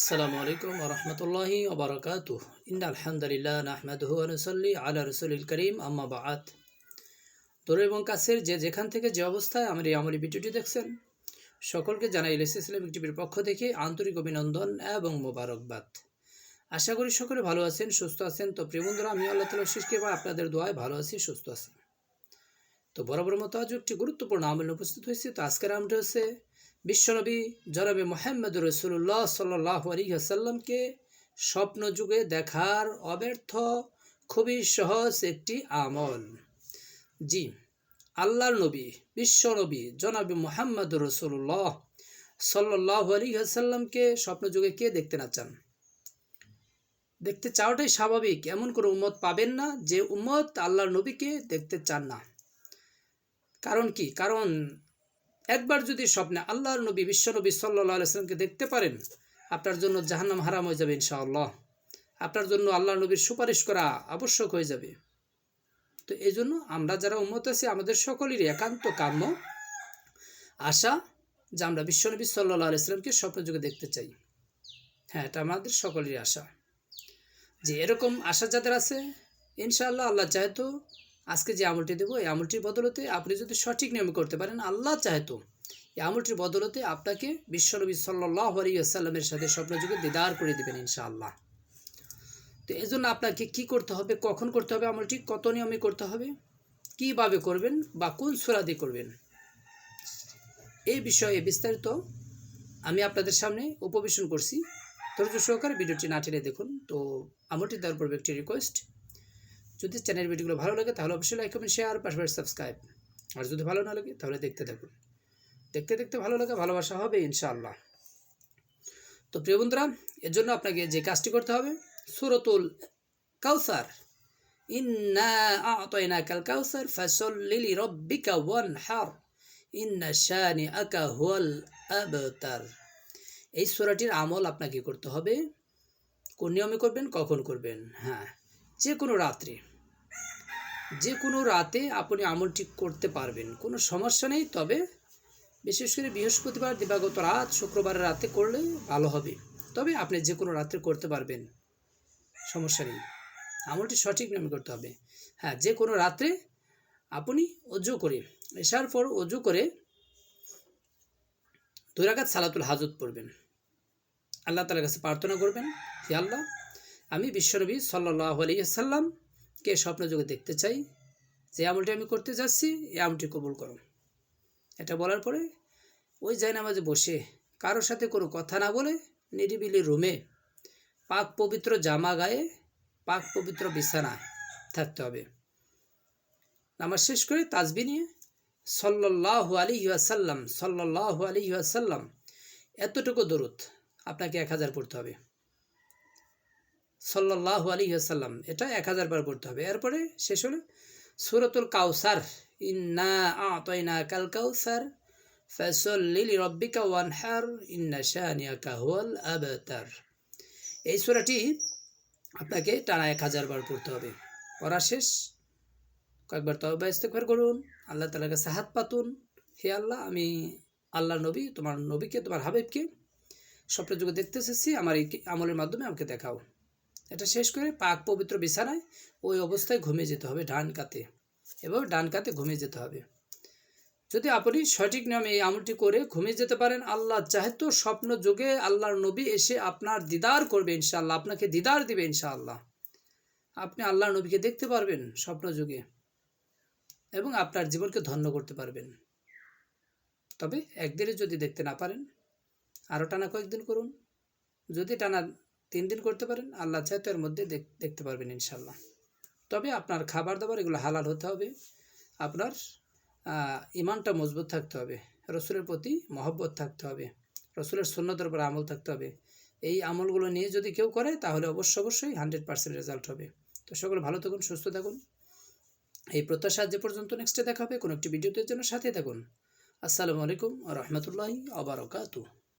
আসসালামু আলাইকুম ওরহমতুল্লাহি ওবরাকাতু ইন আলহামদুলিল্লাহ নাহমাদুহু আনুসল্লি আলা রসুলিল করিম, আম্মা বাআত দূর এবং কাছের যে যেখান থেকে যে অবস্থায় আমার এই আমলি ভিডিওটি দেখছেন, সকলকে জানাই ইলিস ইসলামিক টিভির পক্ষ থেকে আন্তরিক অভিনন্দন এবং মোবারকবাদ। আশা করি সকলে ভালো আছেন, সুস্থ আছেন। তো প্রিয় আমি আল্লাহ তালা শিষ্কে বা আপনাদের দোয়ায় ভালো আছি, সুস্থ আছি। তো বরাবর মতো আজ একটি গুরুত্বপূর্ণ আমল উপস্থিত হয়েছে। তো আজকের আমটা হচ্ছে বিশ্বনবী জনাবে মোহাম্মদ রসুল্লাহ সাল্লাহ স্বপ্ন যুগে দেখার অব্যর্থ খুবই সহজ একটি আমল। জি, আল্লাহর নবী, বিশ্বনবী জনাবে মোহাম্মদ রসুল্লাহ সাল্লাহ আলিহাসাল্লামকে স্বপ্ন যুগে কে দেখতে না চান? দেখতে চাওয়াটাই স্বাভাবিক, এমন কোনো উম্মত পাবেন না যে উম্মত আল্লাহর নবীকে দেখতে চান না। কারণ কি? কারণ একবার যদি স্বপ্নে আল্লাহর নবী, বিশ্বনবী সাল্লাহ আলাইসলামকে দেখতে পারেন, আপনার জন্য জাহান্নাম হারাম হয়ে যাবে ইনশাআল্লাহ। আপনার জন্য আল্লাহ নবীর সুপারিশ করা আবশ্যক হয়ে যাবে। তো এই জন্য আমরা যারা উন্মত আছি, আমাদের সকলেরই একান্ত কাম্য আশা যে আমরা বিশ্বনবী সাল্লাহ আলাইসলামকে স্বপ্ন যুগে দেখতে চাই। হ্যাঁ এটা আমাদের সকলেরই আশা। যে এরকম আশা যাদের আছে, ইনশাআল্লাহ আল্লাহ চাহেতো আজকে যে আমলটি দেবো, এই আমলটির বদলতে আপনি যদি সঠিক নিয়মে করতে পারেন, আল্লাহ চাহেতো এই আমলটির বদলতে আপনাকে বিশ্বনবী সাল্লাহ সাথে স্বপ্নযুগে দিদার করে দেবেন ইনশাআল্লাহ। তো এই জন্য আপনাকে কি করতে হবে, কখন করতে হবে আমলটি, কত নিয়মে করতে হবে, কীভাবে করবেন বা কোন সুরাদি করবেন, এই বিষয়ে বিস্তারিত আমি আপনাদের সামনে উপবেশন করছি। ধৈর্য সহকারে ভিডিওটি না টেনে দেখুন। তো আমলটি দেওয়ার পর একটি রিকোয়েস্ট যদি চ্যানেল ভিডিওগুলো ভালো লাগে, তাহলে অবশ্যই লাইক কমেন্ট শেয়ার পাশাপাশি সাবস্ক্রাইব আর যদি ভালো না লাগে, তাহলে দেখতে থাকুন। দেখতে দেখতে ভালো লাগে, ভালোবাসা হবে ইনশাআল্লাহ। তো প্রিয় বন্ধুরা, এর জন্য আপনাকে যে কাজটি করতে হবে, সুরতুল কাউসার কাল কাউসার হার শানি হুয়াল এই সুরাটির আমল আপনাকে করতে হবে। কোন নিয়মে করবেন, কখন করবেন? হ্যাঁ। যে কোনো রাত্রে। যে কোনো রাতে আপনি আমলটি করতে পারবেন, কোনো সমস্যা নেই। তবে বিশেষ করে বৃহস্পতিবার, দিবাগত রাত, শুক্রবারের রাতে করলে ভালো হবে। তবে আপনি যে কোনো রাত্রে করতে পারবেন, সমস্যা নেই। আমলটি সঠিক নামে করতে হবে। হ্যাঁ যে কোনো রাত্রে আপনি অজু করে এসার পর অজু করে দুই রাগাত সালাতুল হাজত পড়বেন। আল্লাহ তালার কাছে প্রার্থনা করবেন আল্লাহ আমি বিশ্বনবী সাল্লাহ আলিয়াল্লামকে স্বপ্নযোগে দেখতে চাই, যে আমলটি আমি করতে যাচ্ছি, এই আমলটি কবুল করো এটা বলার পরে ওই জায়নামাজে বসে কারোর সাথে কোনো কথা না বলে নিরিবিলি রুমে পাক পবিত্র জামা গায়ে পাক পবিত্র বিছানায় থাকতে হবে। নামাজ শেষ করে তাজবি নিয়ে সল্লাহ আলী আসাল্লাম সল্লাহ আলী আসাল্লাম এতটুকু দরুদ আপনাকে এক হাজার পড়তে হবে। সাল্লাহ আলী আসাল্লাম এটা এক হাজার বার পড়তে হবে। এরপরে শেষ হলো সুরতুল কাউসার ইন্না আতয়না কাল কাউসার ফসল্লিল রব্বিকা ওয়ানহার, ইন্না শানিয়াকা হুয়াল আবতার। এই সুরাটি আপনাকে টানা এক হাজার বার পড়তে হবে। পড়া শেষ। কয়েকবার তবে ইস্তেকবার করুন। আল্লাহ তালার কাছে হাত পাতুন। হে আল্লাহ, আমি আল্লাহ নবী, তোমার নবীকে, তোমার হাবিবকে স্বপ্ন যুগে দেখতে এসেছি। আমার এই আমলের মাধ্যমে আমাকে দেখাও। এটা শেষ করে পাক পবিত্র বিছানায় ওই অবস্থায় ঘুমিয়ে যেতে হবে, ডান কাতে। এবং ডান কাতে ঘুমিয়ে যেতে হবে। যদি আপনি সঠিক নিয়মে এই আমলটি করে ঘুমিয়ে যেতে পারেন, আল্লাহ চাহেতো স্বপ্ন যুগে আল্লাহর নবী এসে আপনার দিদার করবে ইনশাআল্লাহ, আপনাকে দিদার দিবে ইনশাআল্লাহ। আপনি আল্লাহর নবীকে দেখতে পারবেন স্বপ্ন যুগে এবং আপনার জীবনকে ধন্য করতে পারবেন। তবে একদিনে যদি দেখতে না পারেন আরও টানা কয়েকদিন করুন। যদি টানা তিন দিন করতে পারেন আল্লাহ চায় তো এর মধ্যে দেখতে পারবেন ইনশাল্লাহ। তবে আপনার খাবার দাবার এগুলো হালাল হতে হবে। আপনার ইমানটা মজবুত থাকতে হবে। রসুলের প্রতি মহব্বত থাকতে হবে। রসুলের সন্ন্যতের উপর আমল থাকতে হবে। এই আমলগুলো নিয়ে যদি কেউ করে, তাহলে অবশ্য অবশ্যই হান্ড্রেড পার্সেন্ট রেজাল্ট হবে। তো সকলে ভালো থাকুন, সুস্থ থাকুন। এই প্রত্যাশা যে পর্যন্ত নেক্সটে দেখা হবে। কোনো একটি ভিডিওতে জন্য সাথে থাকুন। আসসালামু আলাইকুম রহমতুল্লাহি আবরকাতু